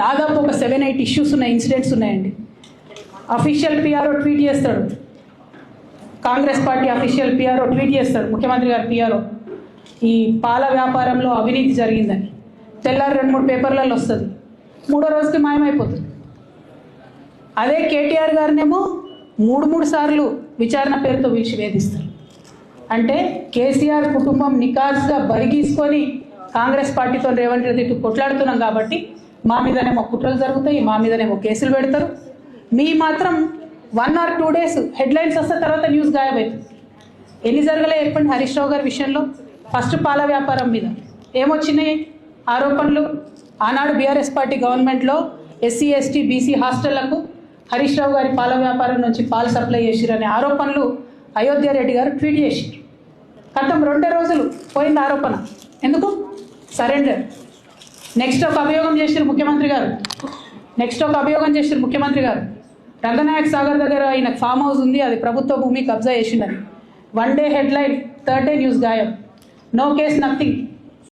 దాదాపు ఒక seven eight issues ఉన్నాయి ఇన్సిడెంట్స్ ఉన్నాయండి. అఫీషియల్ పిఆర్ఓ ట్వీట్ చేస్తాడు. Congress party official PRO tweet చేస్తాడు ముఖ్యమంత్రి గారు పిఆర్ఓ ఈ పాల వ్యాపారంలో అవినీతి జరిగిందని. తెల్లారి రెండు మూడు పేపర్లలో వస్తుంది. మూడో రోజుకి మాయమైపోతుంది. అదే కేటీఆర్ గారినేమో మూడు మూడు సార్లు విచారణ పేరుతో పిలిచి వేధిస్తారు. అంటే కేసీఆర్ కుటుంబం నికార్స్గా బరిగీసుకొని కాంగ్రెస్ పార్టీతో రేవంత్ రెడ్డి ఇటు కొట్లాడుతున్నాం కాబట్టి మా మీదనేమో కుట్రలు జరుగుతాయి మా మీదనేమో కేసులు పెడతారు. మీ మాత్రం one or two days headlines వస్తే తర్వాత న్యూస్ గాయబవుతుంది ఎన్ని జరగలే చెప్పండి హరీష్ రావు గారి విషయంలో? ఫస్ట్ పాల వ్యాపారం మీద. ఏమొచ్చినాయి? ఆరోపణలు? ఆనాడు బీఆర్ఎస్ పార్టీ గవర్నమెంట్లో ఎస్సీ ఎస్టీ బీసీ హాస్టళ్ళకు హరీష్ రావు గారి పాల వ్యాపారం నుంచి పాలు సప్లై చేసిరనే ఆరోపణలు అయోధ్య రెడ్డి గారు ట్వీట్ చేసి గతం రెండే రోజులు పోయింది ఆరోపణ. ఎందుకు? సరెండర్. నెక్స్ట్ ఒక అభియోగం చేసిరు ముఖ్యమంత్రి గారు. నెక్స్ట్ ఒక అభియోగం చేసిరు ముఖ్యమంత్రి గారు. రంగనాయక్ సాగర్ దగ్గర ఆయన ఫామ్ హౌస్ ఉంది అది ప్రభుత్వ భూమి కబ్జా చేసిందని one day headline third day news గాయం. No case nothing